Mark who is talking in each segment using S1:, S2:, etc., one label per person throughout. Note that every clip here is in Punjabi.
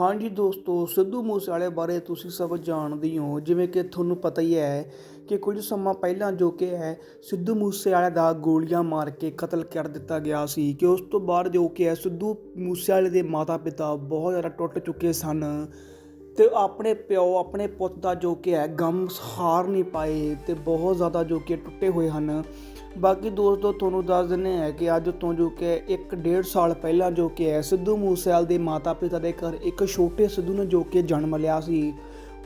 S1: ਹਾਂਜੀ ਦੋਸਤੋ, ਸਿੱਧੂ ਮੂਸੇਵਾਲੇ ਬਾਰੇ ਤੁਸੀਂ ਸਭ ਜਾਣਦੇ ਹੋ ਜਿਵੇਂ ਕਿ ਤੁਹਾਨੂੰ ਪਤਾ ਹੀ ਹੈ ਕਿ ਕੁਝ ਸਮਾਂ ਪਹਿਲਾਂ ਜੋ ਕਿ ਹੈ, ਸਿੱਧੂ ਮੂਸੇਵਾਲੇ ਦਾ ਗੋਲੀਆਂ ਮਾਰ ਕੇ ਕਤਲ ਕਰ ਦਿੱਤਾ ਗਿਆ ਸੀ ਕਿ ਉਸ ਤੋਂ ਬਾਅਦ ਜੋ ਕਿ ਹੈ, ਸਿੱਧੂ ਮੂਸੇਵਾਲੇ ਦੇ ਮਾਤਾ-ਪਿਤਾ ਬਹੁਤ ਜ਼ਿਆਦਾ ਟੁੱਟ ਚੁੱਕੇ ਸਨ। ਤੇ ਆਪਣੇ ਪਿਓ, ਆਪਣੇ ਪੁੱਤ ਦਾ ਜੋ ਕਿ ਹੈ, ਗਮ ਹਾਰ ਨਹੀਂ ਪਾਏ ਤੇ ਬਹੁਤ ਜ਼ਿਆਦਾ ਜੋ ਕਿ ਟੁੱਟੇ ਹੋਏ ਹਨ। ਬਾਕੀ ਦੋਸਤੋ, ਤੁਹਾਨੂੰ ਦੱਸ ਦਿੰਦੇ ਹਾਂ ਕਿ ਅੱਜ ਤੋਂ ਜੋ ਕਿ ਇੱਕ ਡੇਢ ਸਾਲ ਪਹਿਲਾਂ ਜੋ ਕਿ ਹੈ, ਸਿੱਧੂ ਮੂਸੇਵਾਲ ਦੇ ਮਾਤਾ-ਪਿਤਾ ਦੇ ਘਰ ਇੱਕ ਛੋਟੇ ਸਿੱਧੂ ਨੇ ਜੋ ਕਿ ਜਨਮ ਲਿਆ ਸੀ।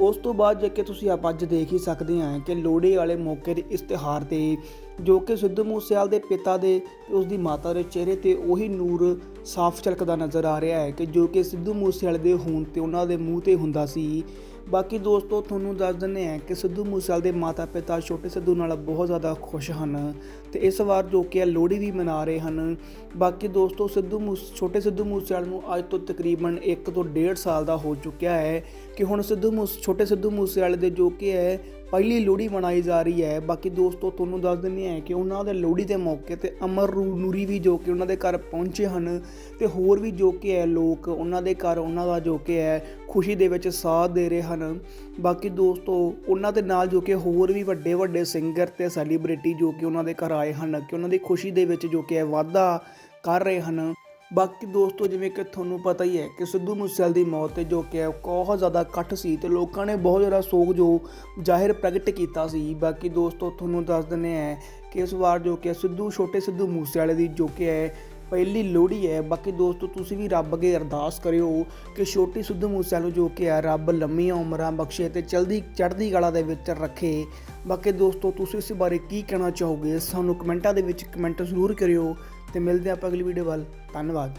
S1: ਉਸ ਤੋਂ ਬਾਅਦ ਜੇ ਕਿ ਤੁਸੀਂ ਆਪ ਅੱਜ ਦੇਖ ਹੀ ਸਕਦੇ ਆ ਕਿ ਲੋਹੜੀ ਵਾਲੇ ਮੌਕੇ ਦੇ ਇਸ਼ਤਿਹਾਰ ਤੇ ਜੋ ਕਿ ਸਿੱਧੂ ਮੂਸੇਵਾਲ ਦੇ ਪਿਤਾ ਦੇ ਤੇ ਉਸ ਦੀ ਮਾਤਾ ਦੇ ਚਿਹਰੇ ਤੇ ਉਹੀ ਨੂਰ ਸਾਫ਼ ਝਲਕਦਾ ਨਜ਼ਰ ਆ ਰਿਹਾ ਹੈ ਕਿ ਜੋ ਕਿ ਸਿੱਧੂ ਮੂਸੇਵਾਲੇ ਦੇ ਹੋਣ ਤੇ ਉਹਨਾਂ ਦੇ ਮੂੰਹ ਤੇ ਹੁੰਦਾ ਸੀ। ਬਾਕੀ ਦੋਸਤੋ, ਤੁਹਾਨੂੰ ਦੱਸ ਦਿੰਦੇ ਹਾਂ ਕਿ ਸਿੱਧੂ ਮੂਸੇਵਾਲੇ ਦੇ ਮਾਤਾ-ਪਿਤਾ ਛੋਟੇ ਸਿੱਧੂ ਨਾਲ ਬਹੁਤ ਜ਼ਿਆਦਾ ਖੁਸ਼ ਹਨ ਤੇ ਇਸ ਵਾਰ ਜੋ ਕਿ ਹੈ ਲੋਹੜੀ ਵੀ ਮਨਾ ਰਹੇ ਹਨ। ਬਾਕੀ ਦੋਸਤੋ, ਸਿੱਧੂ ਮੂਸ, ਛੋਟੇ ਸਿੱਧੂ ਮੂਸੇਵਾਲੇ ਨੂੰ ਅੱਜ ਤੋਂ ਤਕਰੀਬਨ 1 ਤੋਂ 1.5 ਸਾਲ ਦਾ ਹੋ ਚੁੱਕਿਆ ਹੈ ਕਿ ਹੁਣ ਸਿੱਧੂ ਮੂਸ, ਛੋਟੇ ਸਿੱਧੂ ਮੂਸੇਵਾਲੇ ਦੇ ਜੋ ਕਿ ਹੈ ਪਹਿਲੀ ਲੋਹੜੀ ਮਨਾਈ ਜਾ ਰਹੀ ਹੈ। ਬਾਕੀ ਦੋਸਤੋ, ਤੁਹਾਨੂੰ ਦੱਸ ਦਿੰਦੇ ਹਾਂ ਕਿ ਉਹਨਾਂ ਦੇ ਲੋਹੜੀ ਦੇ ਮੌਕੇ ਤੇ ਅਮਰ ਨੂਰੀ ਵੀ ਜੋ ਕਿ ਉਹਨਾਂ ਦੇ ਘਰ ਪਹੁੰਚੇ ਹਨ ਤੇ ਹੋਰ ਵੀ ਜੋ ਕਿ ਹੈ ਲੋਕ ਉਹਨਾਂ ਦੇ ਘਰ, ਉਹਨਾਂ ਦਾ ਜੋ ਕਿ ਹੈ, ਖੁਸ਼ੀ ਦੇ ਵਿੱਚ ਸਾਥ ਦੇ ਰਹੇ ਹਨ। ਬਾਕੀ ਦੋਸਤੋ, ਉਹਨਾਂ ਦੇ ਨਾਲ ਜੋ ਕਿ ਹੋਰ ਵੀ ਵੱਡੇ ਵੱਡੇ ਸਿੰਗਰ ਤੇ ਸੈਲੀਬ੍ਰਿਟੀ ਜੋ ਕਿ ਉਹਨਾਂ ਦੇ ਘਰ ਆਏ ਹਨ, ਕਿ ਉਹਨਾਂ ਦੀ ਖੁਸ਼ੀ ਦੇ ਵਿੱਚ ਜੋ ਕਿ ਹੈ ਵਾਧਾ ਕਰ ਰਹੇ ਹਨ। ਬਾਕੀ ਦੋਸਤੋ, ਜਿਵੇਂ ਕਿ ਤੁਹਾਨੂੰ ਪਤਾ ਹੀ ਹੈ ਕਿ ਸਿੱਧੂ ਮੂਸੇਵਾਲੇ ਦੀ ਮੌਤ ਤੇ ਜੋ ਕਿ ਬਹੁਤ ਜ਼ਿਆਦਾ ਇਕੱਠ ਸੀ ਤੇ ਲੋਕਾਂ ਨੇ ਬਹੁਤ ਜ਼ਿਆਦਾ ਸੋਗ ਜੋ ਜ਼ਾਹਿਰ ਪ੍ਰਗਟ ਕੀਤਾ ਸੀ। ਬਾਕੀ ਦੋਸਤੋ, ਤੁਹਾਨੂੰ ਦੱਸ ਦਿੰਦੇ ਆ ਕਿ ਇਸ ਵਾਰ ਜੋ ਕਿ ਸਿੱਧੂ, ਛੋਟੇ ਸਿੱਧੂ ਮੂਸੇਵਾਲੇ ਦੀ ਜੋ ਕਿ ਹੈ, ਪਹਿਲੀ ਲੋਹੜੀ ਹੈ। ਬਾਕੀ ਦੋਸਤੋ, ਤੁਸੀਂ ਵੀ ਰੱਬ ਅੱਗੇ ਅਰਦਾਸ ਕਰਿਓ ਕਿ ਛੋਟੀ ਸਿੱਧੂ ਮੂਸੇਵਾਲੇ ਜੋ ਕਿ ਹੈ, ਰੱਬ ਲੰਮੀਆਂ ਉਮਰਾਂ ਬਖਸ਼ੇ ਤੇ ਚਲਦੀ ਚੜ੍ਹਦੀ ਕਲਾ ਦੇ ਵਿੱਚ ਰੱਖੇ। ਬਾਕੀ ਦੋਸਤੋ, ਤੁਸੀਂ ਇਸ ਬਾਰੇ ਕੀ ਕਹਿਣਾ ਚਾਹੋਗੇ? ਸਾਨੂੰ ਕਮੈਂਟਾਂ ਦੇ ਵਿੱਚ ਕਮੈਂਟ ਜ਼ਰੂਰ ਕਰਿਓ ਤੇ ਮਿਲਦੇ ਆਪਾਂ ਅਗਲੀ ਵੀਡੀਓ ਵੱਲ। ਧੰਨਵਾਦ।